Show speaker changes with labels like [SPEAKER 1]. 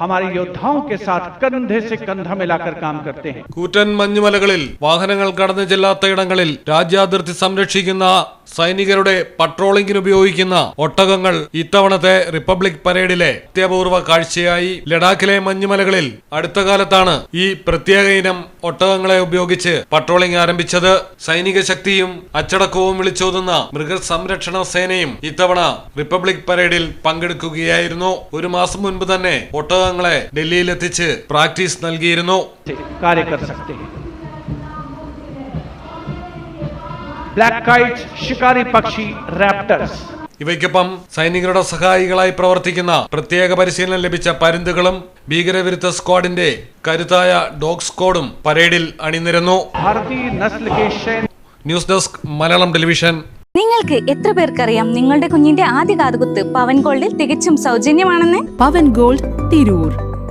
[SPEAKER 1] हमारे योद्धाओं के साथ कंधे से कंधा मिलाकर काम करते हैं
[SPEAKER 2] കൂറ്റൻ മഞ്ഞുമലകളിൽ വാഹനങ്ങൾ കടന്നു ചെല്ലാത്തയിടങ്ങളിൽ രാജ്യാതിർത്തി സംരക്ഷിക്കുന്ന സൈനികരുടെ പട്രോളിംഗിന് ഉപയോഗിക്കുന്ന ഒട്ടകങ്ങൾ ഇത്തവണത്തെ റിപ്പബ്ലിക് പരേഡിലെ അത്യപൂർവ കാഴ്ചയായി ലഡാക്കിലെ മഞ്ഞുമലകളിൽ അടുത്ത കാലത്താണ് ഈ പ്രത്യേക ഇനം ഒട്ടകങ്ങളെ ഉപയോഗിച്ച് പട്രോളിംഗ് ആരംഭിച്ചത്. സൈനിക ശക്തിയും അച്ചടക്കവും വിളിച്ചോതുന്ന മൃഗസംരക്ഷണ സേനയും ഇത്തവണ റിപ്പബ്ലിക് പരേഡിൽ പങ്കെടുക്കുകയായിരുന്നു. ഒരു മാസം മുൻപ് തന്നെ ഒട്ടകങ്ങളെ ഡൽഹിയിലെത്തിച്ച് പ്രാക്ടീസ് നൽകിയിരുന്നു.
[SPEAKER 1] ബ്ലാക്ക് കൈറ്റ്സ് ഷിക്കാരി പക്ഷി റാപ്റ്റർസ്
[SPEAKER 2] ഇവയ്ക്കൊപ്പം സൈനികരുടെ സഹായികളായി പ്രവർത്തിക്കുന്ന പ്രത്യേക പരിശീലനം ലഭിച്ച പരുന്തുകളും ഭീകരവിരുദ്ധ സ്ക്വാഡിന്റെ കരുത്തായ ഡോഗ് സ്ക്വാഡും പരേഡിൽ അണിനിരന്നു. News desk Malayalam television.
[SPEAKER 3] നിങ്ങൾക്ക് എത്ര പേർക്കറിയാം നിങ്ങളുടെ കുഞ്ഞിന്റെ ആദ്യ കാതുകുത്ത് പവൻ ഗോൾഡിൽ തികച്ചും സൗജന്യമാണെന്ന്?
[SPEAKER 4] പവൻ ഗോൾഡ് തിരൂർ.